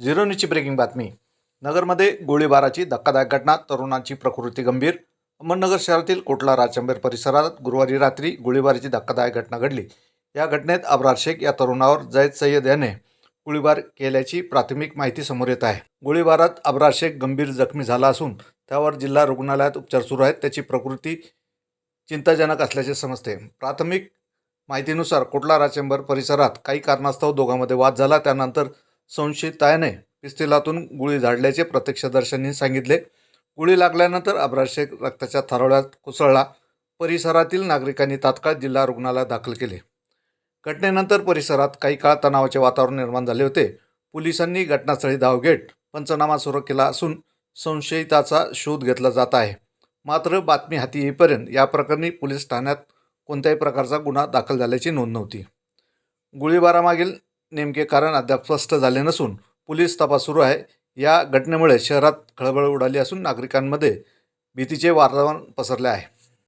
Zero न्यूजची breaking बातमी. नगरमध्ये गोळीबाराची धक्कादायक घटना तरुणाची प्रकृती गंभीर. अहमदनगर शहरातील कोटला राजचंबेर परिसरात गुरुवारी रात्री गोळीबाराची धक्कादायक घटना घडली. या घटनेत अब्रार शेख या तरुणावर जैद सय्यद याने गोळीबार केल्याची प्राथमिक माहिती समोर येत आहे. गोळीबारात अब्रार शेख गंभीर जखमी झाला असून त्यावर जिल्हा रुग्णालयात उपचार सुरू आहेत. त्याची प्रकृती चिंताजनक असल्याचे समजते. प्राथमिक माहितीनुसार कोटला राचेंबर परिसरात काही कारणास्तव दोघांमध्ये वाद झाला. त्यानंतर संशयिताने पिस्तुलातून गुळी झाडल्याचे प्रत्यक्षदर्शनी सांगितले. गुळी लागल्यानंतर अब्राशेख रक्ताच्या थरोळ्यात कोसळला. परिसरातील नागरिकांनी तात्काळ जिल्हा रुग्णालयात दाखल केले. घटनेनंतर परिसरात काही काळ तणावाचे वातावरण निर्माण झाले होते. पोलिसांनी घटनास्थळी धाव घेत पंचनामा सुरू केला असून संशयिताचा शोध घेतला जात आहे. मात्र बातमी हाती येईपर्यंत या प्रकरणी पोलीस ठाण्यात कोणत्याही प्रकारचा गुन्हा दाखल झाल्याची नोंद नव्हती. गोळीबारामागील नेमके कारण अद्याप स्पष्ट झाले नसून पोलीस तपास सुरू आहे. या घटनेमुळे शहरात खळबळ उडाली असून नागरिकांमध्ये भीतीचे वातावरण पसरले आहे.